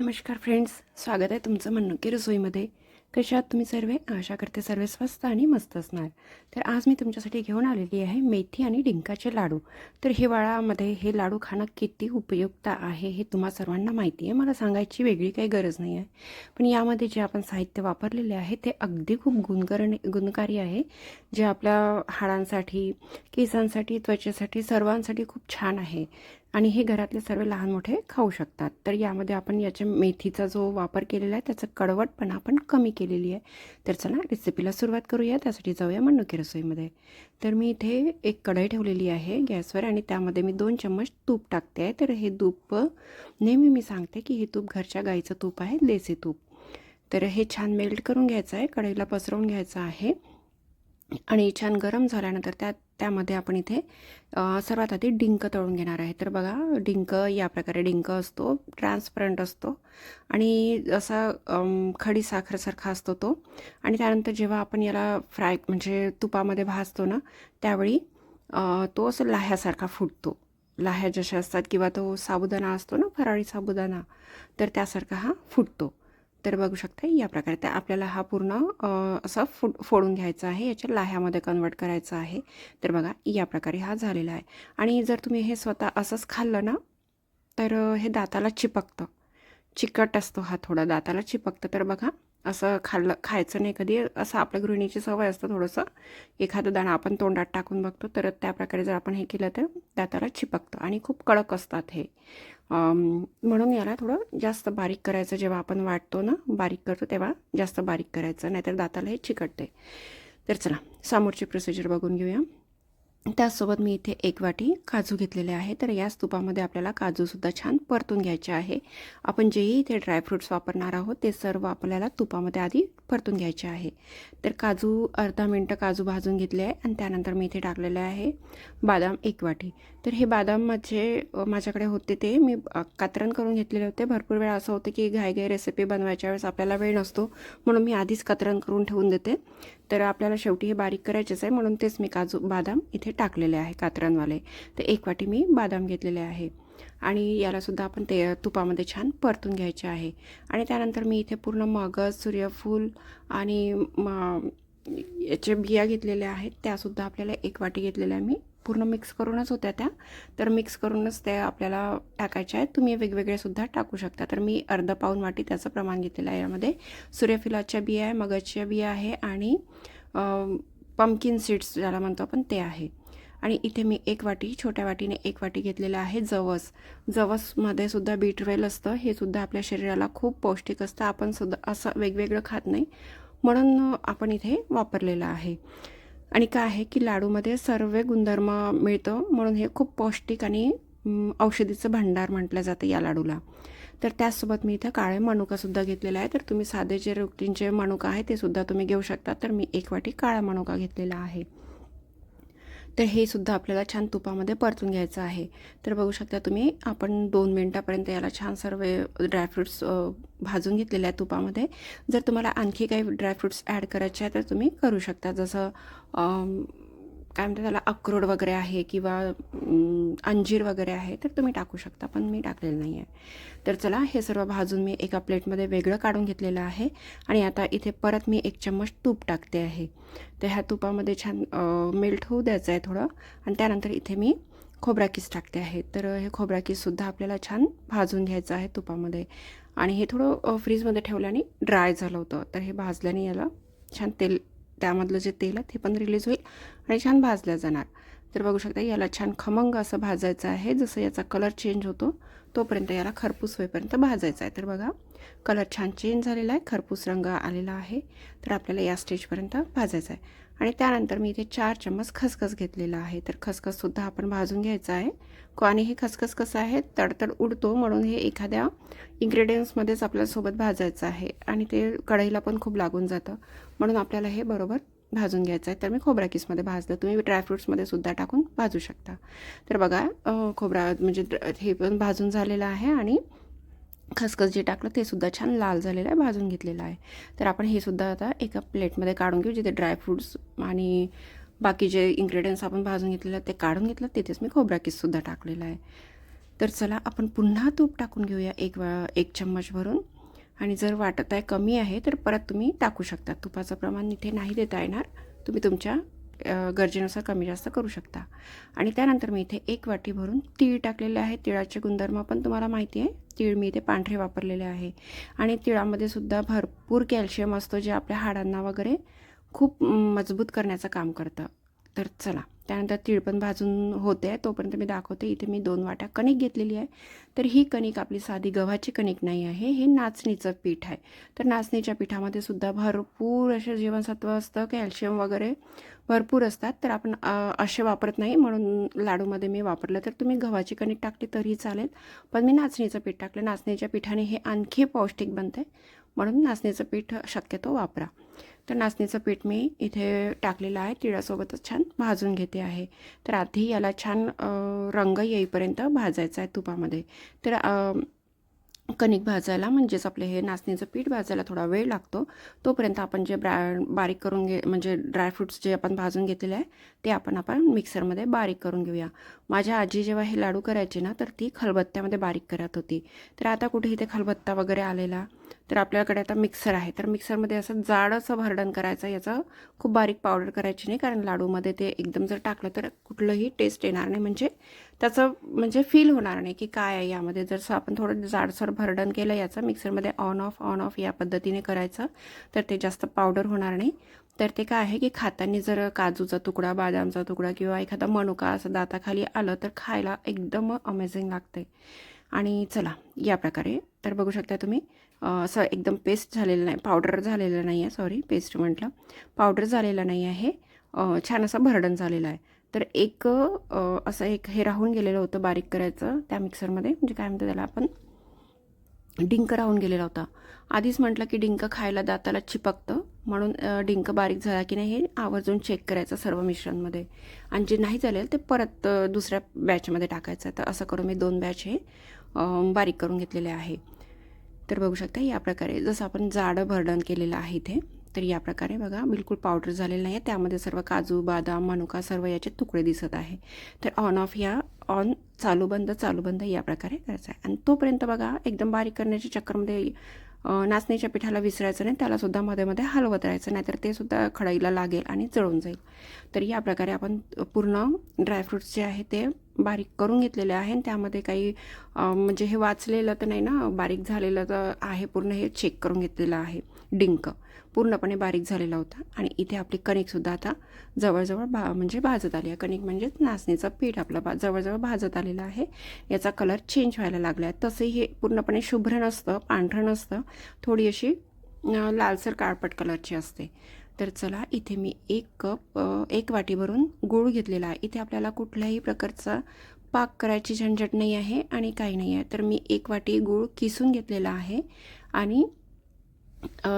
नमस्कार फ्रेंड्स स्वागत आहे तुमचं म्हणणं रसोईमध्ये. कशात तुम्ही सर्व? आशा करते सर्व स्वस्त आणि मस्त असणार. तर आज मी तुमच्यासाठी घेऊन आलेली आहे मेथी आणि डिंकाचे लाडू. तर हिवाळ्यामध्ये हे लाडू खाणं किती उपयुक्त आहे हे तुम्हा सर्वांना माहिती आहे. मला सांगायची वेगळी काही गरज नाही आहे. पण यामध्ये जे आपण साहित्य वापरलेले आहे ते अगदी खूप गुणकरण गुणकारी आहे. जे आपल्या हाडांसाठी केसांसाठी त्वचेसाठी सर्वांसाठी खूप छान आहे. आणि हे घरातले सर्व लहान मोठे खाऊ शकतात. तर यामध्ये आपण याच्या मेथीचा जो वापर केलेला आहे त्याचं कडवटपणा आपण कमी केलेली आहे. तर चला रेसिपीला सुरुवात करूया. त्यासाठी जाऊया मंडुकी रसोईमध्ये. तर मी इथे एक कढई ठेवलेली आहे गॅसवर आणि त्यामध्ये मी दोन चम्मच तूप टाकते आहे. तर हे तूप नेहमी मी सांगते की हे तूप घरच्या गाईचं तूप आहे देसी तूप. तर हे छान मेल्ट करून घ्यायचं आहे. कढईला पसरवून घ्यायचं आहे. आणि छान गरम झाल्यानंतर त्या त्यामध्ये आपण इथे सर्वात आधी डिंक तळून घेणार आहे. तर बघा डिंक या प्रकारे डिंक असतो ट्रान्सपरंट असतो आणि असा खडी साखरसारखा असतो तो. आणि त्यानंतर जेव्हा आपण याला फ्राय म्हणजे तुपामध्ये भाजतो ना त्यावेळी तो असं लाह्यासारखा फुटतो. लाह्या जशा असतात किंवा तो साबुदाणा असतो ना फराळी साबुदाणा तर त्यासारखा हा फुटतो. तर बघू शकता या प्रकारे तर आपल्याला हा पूर्ण असा फुड फोडून घ्यायचा आहे याच्या लाह्यामध्ये कन्वर्ट करायचं आहे. तर बघा या प्रकारे हा झालेला आहे. आणि जर तुम्ही हे स्वतः असंच खाल्लं ना तर हे दाताला चिपकतं. चिकट असतो हा थोडा दाताला चिपकतं. तर बघा असं खाल्लं खायचं नाही कधी. असं आपल्या गृहिणीची सवय असतं थोडंसं. एखादं दाणं आपण तोंडात टाकून बघतो तर त्या प्रकारे जर आपण हे केलं तर दाताला चिपकतं. आणि खूप कडक असतात हे. म्हणून याला थोडं जास्त बारीक करायचं जेव्हा आपण वाटतो ना बारीक करतो तेव्हा जास्त बारीक करायचं नाहीतर दाताला हे चिकटते तर चला समोरची प्रोसिजर बघून घेऊया. त्याचसोबत मी इथे एक वाटी काजू घेतलेले आहे. तर याच तुपामध्ये आपल्याला काजूसुद्धा छान परतून घ्यायचे आहे. आपण जेही इथे ड्रायफ्रूट्स वापरणार आहोत ते सर्व आपल्याला तुपामध्ये आधी परतून घ्यायचे आहे. तर काजू अर्धा मिनटं काजू भाजून घेतले आहे आणि त्यानंतर मी इथे टाकलेले आहे बादाम एक वाटी. तर हे बादाम माझे माझ्याकडे होते ते मी कात्रण करून घेतलेले होते. भरपूर वेळा असं होतं की घाई घाई रेसिपी बनवायच्या वेळेस आपल्याला वेळ नसतो म्हणून मी आधीच कात्रण करून ठेवून देते. तर आपल्याला शेवटी हे बारीक करायचेच आहे म्हणून तेच मी काजू बादाम इथे टाकलेले आहे कात्रणवाले तर एक वाटी मी बादाम घेतलेले आहे. आणि यालासुद्धा आपण ते तुपामध्ये छान परतून घ्यायचे आहे. आणि त्यानंतर मी इथे पूर्ण मगज सूर्यफूल आणि याचे बिया घेतलेल्या आहेत त्यासुद्धा आपल्याला एक वाटी घेतलेल्या मी पूर्ण मिक्स करूनच होत्या त्या. तर मिक्स करूनच त्या आपल्याला टाकायच्या आहेत. तुम्ही वेगवेगळेसुद्धा टाकू शकता. तर मी अर्धा पाऊन वाटी त्याचं प्रमाण घेतलेलं आहे यामध्ये. सूर्यफुलाच्या बिया आहे मगजच्या बिया आहे आणि पम्किन सीड्स ज्याला म्हणतो आपण ते आहे. आणि इथे मी एक वाटी छोट्या वाटीने एक वाटी घेतलेलं आहे जवस. जवसमध्ये सुद्धा बीटवेल असतं. हे सुद्धा आपल्या शरीराला खूप पौष्टिक असतं. आपण सुद्धा असं वेगवेगळं खात नाही. म्हणून आपण इथे वापरलेलं आहे. आणि काय आहे की लाडूमध्ये सर्व गुणधर्म मिळतं म्हणून हे खूप पौष्टिक आणि औषधीचं भांडार म्हटलं जातं या लाडूला. तर त्याचसोबत मी इथं काळे मनुकासुद्धा घेतलेला आहे. तर तुम्ही साधे जे रुटीनचे मनुका आहे ते सुद्धा तुम्ही घेऊ शकता. तर मी एक वाटी काळा मनुका घेतलेला आहे. तर हे सुद्धा आपल्याला छान तुपामध्ये परतून घ्यायचं आहे. तर बघू शकता तुम्ही आपण दोन मिनटापर्यंत याला छान सर्व ड्रायफ्रूट्स भाजून घेतलेल्या आहे तुपामध्ये. जर तुम्हाला आणखी काही ड्रायफ्रूट्स ॲड करायचे आहे तर तुम्ही करू शकता. जसं काय म्हणतात त्याला अक्रोड वगैरे आहे किंवा अंजीर वगैरे आहे तर तुम्ही टाकू शकता पण मी टाकलेलं नाही आहे तर चला हे सर्व भाजून मी एका प्लेटमध्ये वेगळं काढून घेतलेलं आहे. आणि आता इथे परत मी एक चम्मच तूप टाकते आहे. तर ह्या तुपामध्ये छान मेल्ट होऊ द्यायचं आहे थोडं. आणि त्यानंतर इथे मी खोबराकीस टाकते आहे. तर हे खोबराकीससुद्धा आपल्याला छान भाजून घ्यायचं आहे तुपामध्ये. आणि हे थोडं फ्रीजमध्ये ठेवल्याने ड्राय झालं होतं. तर हे भाजल्याने याला छान तेल त्यामधलं जे तेल आहे ते पण रिलीज होईल आणि छान भाजल्या जाणार. तर बघू शकता याला छान खमंग असं भाजायचं आहे. जसं याचा कलर चेंज होतो तोपर्यंत याला खरपूस होईपर्यंत भाजायचं आहे. तर बघा कलर छान चेंज झालेला आहे. खरपूस रंग आलेला आहे. तर आपल्याला या स्टेजपर्यंत भाजायचं आहे. आणि त्यानंतर मी इथे चार चम्मच खसखस घेतलेला आहे. तर खसखससुद्धा आपण भाजून घ्यायचं आहे. आणि हे खसखस कसं आहे? तडतड उडतो म्हणून हे एखाद्या इन्ग्रेडियंट्समध्येच आपल्यासोबत भाजायचं आहे. आणि ते कढईला पण खूप लागून जातं. म्हणून आपल्याला हे बरोबर भाजून घ्यायचं आहे. तर मी खोबरा किसमध्ये भाजलं. तुम्ही ड्रायफ्रूट्समध्ये सुद्धा टाकून भाजू शकता. तर बघा खोबरा म्हणजे हे पण भाजून झालेलं आहे. आणि खसखस जे टाकलं ते सुद्धा छान लाल झालेलं आहे भाजून घेतलेलं आहे. तर आपण हे सुद्धा आता एका प्लेटमध्ये काढून घेऊ जिथे ड्रायफ्रूट्स आणि बाकी जे इन्ग्रेडियंट्स आपण भाजून घेतलेलं ते काढून घेतलं तिथेच मी खोबरा किससुद्धा टाकलेला आहे. तर चला आपण पुन्हा तूप टाकून घेऊया एक वा एक चम्मच भरून. आणि जर वाटत आहे कमी आहे तर परत तुम्ही टाकू शकता. तुपाचं प्रमाण इथे नाही देता येणार. तुम्ही तुमच्या गरजेनुसार कमी जास्त करू शकता. आणि त्यानंतर मी इथे एक वाटी भरून तीळ टाकलेले आहे. तिळाचे गुणधर्म पण तुम्हाला माहिती आहे. तीळ मी इथे पांढरे वापरलेले आहे. आणि तिळामध्ये सुद्धा भरपूर कॅल्शियम असतो जे आपल्या हाडांना वगैरे खूप मजबूत करण्याचं काम करतं. तर चला. त्यानंतर तीळ पण भाजून होते आहे तोपर्यंत मी दाखवते. इथे मी दोन वाट्या कणिक घेतलेली आहे. तर ही कणिक आपली साधी गव्हाची कणिक नाही आहे. हे नाचणीचं पीठ आहे. तर नाचणीच्या पिठामध्ये सुद्धा भरपूर असे जीवनसत्व असतं. कॅल्शियम वगैरे भरपूर असतात. तर आपण असे वापरत नाही. म्हणून लाडूमध्ये मी वापरलं. तर तुम्ही गव्हाची कणिक टाकली तरीही चालेल. पण मी नाचणीचं पीठ टाकलं. नाचणीच्या पिठाने हे आणखी पौष्टिक बनते म्हणून नाचणीचं पीठ शक्यतो वापरा. तर नाचणीचं पीठ मी इथे टाकलेलं आहे तिळासोबतच छान भाजून घेते आहे. तर आधी याला छान रंग येईपर्यंत भाजायचा आहे तुपामध्ये. तर कणिक भाजायला म्हणजेच आपले हे नाचणीचं पीठ भाजायला थोडा वेळ लागतो. तोपर्यंत आपण जे ब्रा बारीक करून घे म्हणजे ड्रायफ्रूट्स जे आपण भाजून घेतलेले आहे ते आपण आपण मिक्सरमध्ये बारीक करून घेऊया. माझ्या आजी जेव्हा हे लाडू करायचे ना तर ती खलबत्त्यामध्ये बारीक करत होती. तर आता कुठे इथे खलबत्ता वगैरे आलेला? तर आपल्याकडे आता मिक्सर आहे. तर मिक्सरमध्ये असं जाड असं भरडण करायचं याचं खूप बारीक पावडर करायची नाही कारण लाडूमध्ये ते एकदम जर टाकलं तर कुठलंही टेस्ट येणार नाही. म्हणजे त्याचं म्हणजे फील होणार नाही की काय आहे यामध्ये. जर आपण थोडं जाडसर भरडण केलं याचं मिक्सरमध्ये ऑन ऑफ ऑन ऑफ या पद्धतीने करायचं तर ते जास्त पावडर होणार नाही. तर ते काय आहे की खाताना जर काजूचा तुकडा बदामचा तुकडा किंवा एखादा मनुका असं दाताखाली आलं तर खायला एकदम अमेझिंग लागते आणि चला या प्रकारे. तर बघू शकता तुम्ही असं एकदम पेस्ट झालेलं नाही पावडर झालेलं नाही आहे सॉरी पेस्ट म्हटलं. पावडर झालेला नाही आहे छान असं भरडण झालेला आहे. तर एक असं एक हे राहून गेलेलं होतं बारीक करायचं त्या मिक्सरमध्ये म्हणजे काय म्हणतो त्याला आपण? डिंक राहून गेलेला होता. आधीच म्हटलं की डिंक खायला दाताला चिपकतं. म्हणून डिंक बारीक झाला की नाही हे आवर्जून चेक करायचं सर्व मिश्रणमध्ये. आणि जे नाही चालेल ते परत दुसऱ्या बॅचमध्ये टाकायचं. तर असं करून मी दोन बॅच हे बारीक करून घेतलेले आहे. तर बघू शकता या प्रकारे जसं आपण जाडं भरडण केलेलं आहे इथे तर या प्रकारे बघा बिलकुल पावडर झालेलं नाही आहे त्यामध्ये सर्व काजू बदाम मनुका सर्व याचे तुकडे दिसत आहे. तर ऑन ऑफ या ऑन चालू बंद चालू बंद या प्रकारे करायचं आहे. आणि तोपर्यंत बघा एकदम बारीक करण्याच्या चक्करमध्ये नाचणीच्या पिठाला विसरायचं नाही त्यालासुद्धा मध्ये मध्ये हलवत राहायचं नाहीतर ते सुद्धा खडाईला लागेल आणि जळून जाईल. तर या प्रकारे आपण पूर्ण ड्रायफ्रूट्स जे आहे ते बारीक करून घेतलेले आहे आणि त्यामध्ये काही म्हणजे हे वाचलेलं तर नाही ना बारीक झालेलं तर आहे पूर्ण हे चेक करून घेतलेलं आहे. डिंक. पूर्णपणे बारीक झालेला होता आणि इथे आपली कणिकसुद्धा आता जवळजवळ भा म्हणजे भाजत आली. आहे कणिक म्हणजेच नाचणीचं पीठ आपलं बा जवळजवळ भाजत आलेलं आहे. याचा कलर चेंज व्हायला लागला आहे तसंही हे पूर्णपणे शुभ्र नसतं पांढरं नसतं. थोडी अशी लालसर काळपट कलरची असते. तर चला इथे मी एक कप एक वाटी भरून गूळ घेतलेला आहे. इथे आपल्याला कुठल्याही प्रकारचा पाक करायची झंझट नाही आहे आणि काही नाही आहे. तर मी एक वाटी गूळ किसून घेतलेला आहे आणि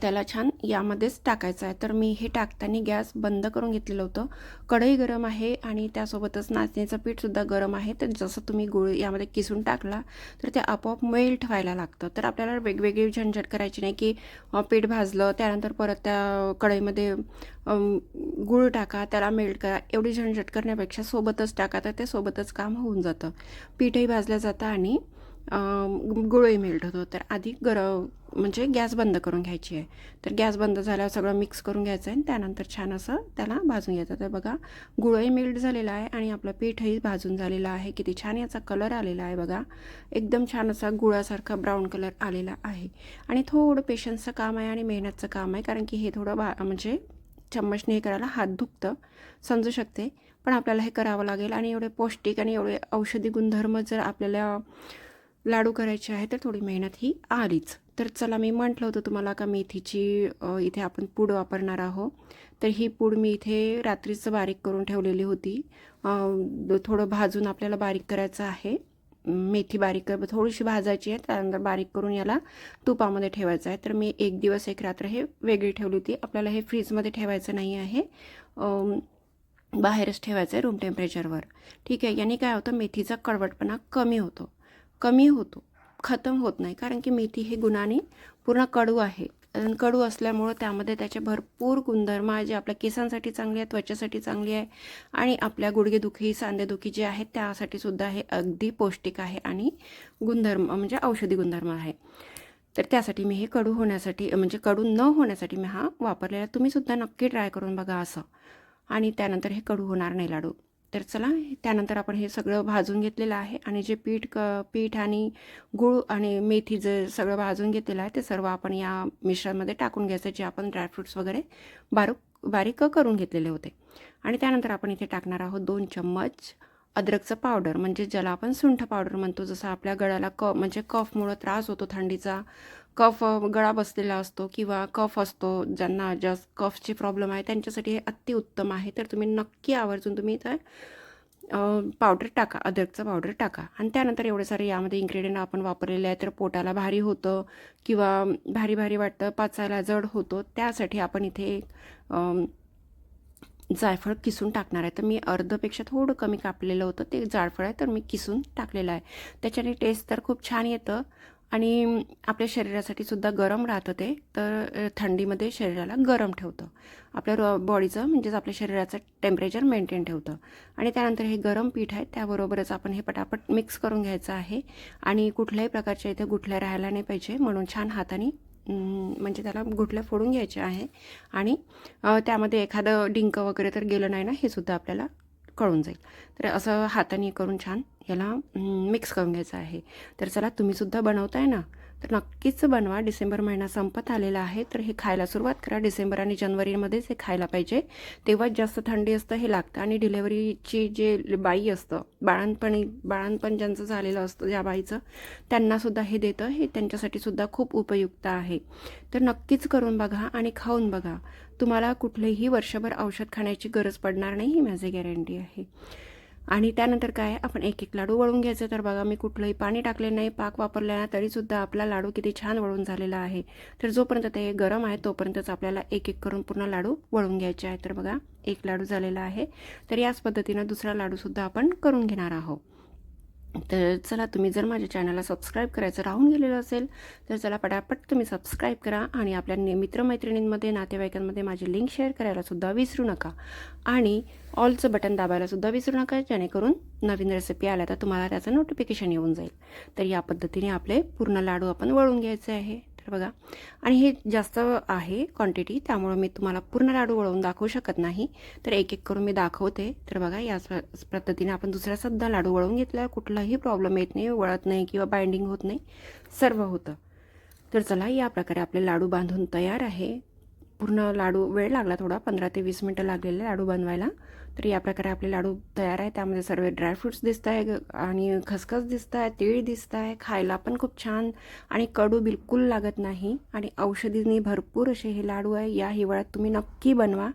त्याला छान यामध्येच टाकायचं आहे. तर मी हे टाकताना गॅस बंद करून घेतलेलं होतं. कढई गरम आहे आणि त्यासोबतच नाचणीचं पीठसुद्धा गरम आहे. तर जसं तुम्ही गुळ यामध्ये किसून टाकला तर ते आपोआप मेल्ट व्हायला लागतं. तर आपल्याला वेगवेगळी झंझट करायची नाही की पीठ भाजलं त्यानंतर परत त्या कढईमध्ये गुळ गूळ टाका त्याला मेल्ट करा. एवढी झंझट करण्यापेक्षा सोबतच टाका तर ते सोबतच काम होऊन जातं. पीठही भाजलं जातं आणि गुळही मेल्ट होतो तर आधी गरम म्हणजे गॅस बंद करून घ्यायची आहे. तर गॅस बंद झाल्यावर सगळं मिक्स करून घ्यायचं आहे आणि त्यानंतर छान असं त्याला भाजून घ्यायचं. तर बघा गुळही मेल्ट झालेला आहे आणि आपलं पीठही भाजून झालेलं आहे. किती छान याचा कलर आलेला आहे बघा. एकदम छान असा गुळासारखा ब्राऊन कलर आलेला आहे. आणि थोडं पेशन्सचं काम आहे आणि मेहनतचं काम आहे कारण की हे थोडं भा म्हणजे चम्मचने हे करायला हात दुखतं समजू शकते. पण आपल्याला हे करावं लागेल आणि एवढे पौष्टिक आणि एवढे औषधी गुणधर्म जर आपल्याला लाडू करायचे आहे तर थोडी मेहनत ही आलीच. तर चला मी म्हटलं होतं तुम्हाला का मेथीची इथे आपण पूड वापरणार आहोत. तर ही पूड मी इथे रात्रीच बारीक करून ठेवलेली होती. थोडं भाजून आपल्याला बारीक करायचं आहे. मेथी बारीक कर थोडीशी भाजायची आहे त्यानंतर बारीक करून याला तुपामध्ये ठेवायचं आहे. तर मी एक दिवस एक रात्र हे वेगळी ठेवली होती. आपल्याला हे फ्रीजमध्ये ठेवायचं नाही आहे. बाहेरच ठेवायचं आहे रूम टेम्परेचरवर. ठीक आहे याने काय होतं मेथीचा कडवटपणा कमी होतो. कमी होतो खतम होत नाही. कारण की मेथी हे गुणाने पूर्ण कडू आहे. कडू असल्यामुळं त्यामध्ये त्याचे भरपूर गुणधर्म आहे. जे आपल्या केसांसाठी चांगले आहे त्वचेसाठी चांगली आहे आणि आपल्या गुडघेदुखी सांधेदुखी जे आहेत त्यासाठी सुद्धा हे अगदी पौष्टिक आहे आणि गुणधर्म म्हणजे औषधी गुणधर्म आहे. तर त्यासाठी मी हे कडू होण्यासाठी म्हणजे कडू न होण्यासाठी मी हा वापरलेला. तुम्हीसुद्धा तुम्ही सुद्धा नक्की ट्राय करून बघा असं. आणि त्यानंतर हे कडू होणार नाही लाडू. तर चला त्यानंतर आपण हे सगळं भाजून घेतलेलं आहे आणि जे पीठ क पीठ आणि गूळ आणि मेथी जे सगळं भाजून घेतलेलं आहे ते सर्व आपण या मिश्रणामध्ये टाकून घ्यायचं जे आपण ड्रायफ्रूट्स वगैरे बारीक बारीक करून घेतलेले होते. आणि त्यानंतर आपण इथे टाकणार आहोत दोन चम्मच अद्रकचं पावडर म्हणजे ज्याला आपण सुंठ पावडर म्हणतो जसं आपल्या गळ्याला क म्हणजे कफमुळं त्रास होतो थंडीचा कफ गळा बसलेला असतो किंवा कफ असतो ज्यांना जास्त कफची प्रॉब्लेम आहे त्यांच्यासाठी हे अतिउत्तम आहे. तर तुम्ही नक्की आवर्जून तुम्ही तर पावडर टाका अद्रकचं पावडर टाका. आणि त्यानंतर एवढे सारे यामध्ये इन्ग्रेडियंट आपण वापरलेले आहे तर पोटाला भारी होतं किंवा भारी भारी वाटतं पाचायला जड होतो त्यासाठी आपण इथे जायफळ किसून टाकणार आहे. तर मी अर्धपेक्षा थोडं कमी कापलेलं होतं ते जायफळ आहे तर मी किसून टाकलेलं आहे. त्याच्याने टेस्ट तर खूप छान येतं. आणि आपल्या शरीरासाठी सुद्धा गरम राहतं ते तर थंडीमध्ये शरीराला गरम ठेवतं. आपल्या रॉ बॉडीचं म्हणजेच आपल्या शरीराचं टेम्परेचर मेंटेन ठेवतं. आणि त्यानंतर हे गरम पीठ आहे त्याबरोबरच आपण हे पटापट मिक्स करून घ्यायचं आहे. आणि कुठल्याही प्रकारच्या इथे गुठल्या राहायला नाही पाहिजे म्हणून छान हाताने म्हणजे त्याला गुठल्या फोडून घ्यायचे आहे. आणि त्यामध्ये एखादं डिंक वगैरे तर गेलं नाही ना हे सुद्धा आपल्याला कळून जाईल. तर असं हाताने करून छान याला मिक्स करून घ्यायचं आहे. तर चला तुम्हीसुद्धा बनवताय ना तर नक्कीच बनवा. डिसेंबर महिना संपत आलेला आहे तर हे खायला सुरुवात करा. डिसेंबर आणि जानेवारीमध्येच हे खायला पाहिजे. तेव्हाच जास्त थंडी असतं हे लागतं. आणि डिलेवरीची जे बाई असतं बाळणपणी बाळणपण ज्यांचं झालेलं असतं ज्या बाईचं त्यांनासुद्धा हे देतं. हे त्यांच्यासाठी सुद्धा खूप उपयुक्त आहे. तर नक्कीच करून बघा आणि खाऊन बघा. तुम्हाला कुठलेही वर्षभर औषध खाण्याची गरज पडणार नाही ही माझी गॅरंटी आहे. आणि त्यानंतर काय आपण एक एक लाडू वळून घ्यायचं. तर बघा मी कुठलंही पाणी टाकले नाही पाक वापरले ना तरीसुद्धा आपला लाडू किती छान वळून झालेला आहे. तर जोपर्यंत ते गरम आहे तोपर्यंतच आपल्याला एक एक करून पूर्ण लाडू वळून घ्यायचे आहे तर बघा एक लाडू झालेला आहे. तर याच पद्धतीनं दुसरा लाडूसुद्धा आपण करून घेणार आहोत. तर चला तुम्ही जर माझ्या चॅनलला सबस्क्राईब करायचं राहून गेलेलं असेल तर चला पटापट तुम्ही सबस्क्राईब करा आणि आपल्या ने- मित्रमैत्रिणींमध्ये नातेवाईकांमध्ये माझी लिंक शेअर करायलासुद्धा विसरू नका. आणि ऑलचं बटन दाबायलासुद्धा विसरू नका जेणेकरून नवीन रेसिपी आल्या तर तुम्हाला त्याचं नोटिफिकेशन येऊन जाईल. तर या पद्धतीने आपले पूर्ण लाडू आपण वळून घ्यायचे आहे. बघा. आणि हे जास्त आहे क्वांटिटी त्यामुळं मी तुम्हाला पूर्ण लाडू वळवून दाखवू शकत नाही. तर एक एक करून मी दाखवते. तर बघा याच पद्धतीने आपण दुसऱ्या सध्या लाडू वळवून घेतला. कुठलाही प्रॉब्लेम येत नाही वळत नाही किंवा बाइंडिंग होत नाही. सर्व होतं. तर चला या प्रकारे आपले लाडू बांधून तयार आहे. पूर्ण लाडू वेळ लागला थोडा पंधरा ते वीस मिनटं लागलेले लाडू बनवायला. तर या प्रकारे आपले लाडू तयार आहे त्यामध्ये सर्व ड्रायफ्रुट्स दिसत आहे आणि खसखस दिसत आहे तीळ दिसत आहे. खायला पण खूप छान आणि कडू बिलकुल लागत नाही आणि औषधींनी भरपूर असे हे लाडू आहे. या हिवाळ्यात तुम्ही नक्की बनवा.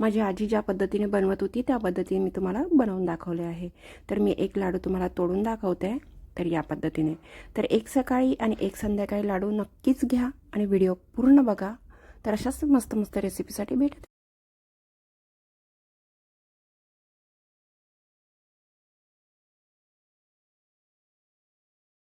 माझी आजी ज्या पद्धतीने बनवत होती त्या पद्धतीने मी तुम्हाला बनवून दाखवले आहे. तर मी एक लाडू तुम्हाला तोडून दाखवते तर या पद्धतीने. तर एक सकाळी आणि एक संध्याकाळी लाडू नक्कीच घ्या आणि व्हिडिओ पूर्ण बघा. तर अशाच मस्त मस्त रेसिपीसाठी भेटत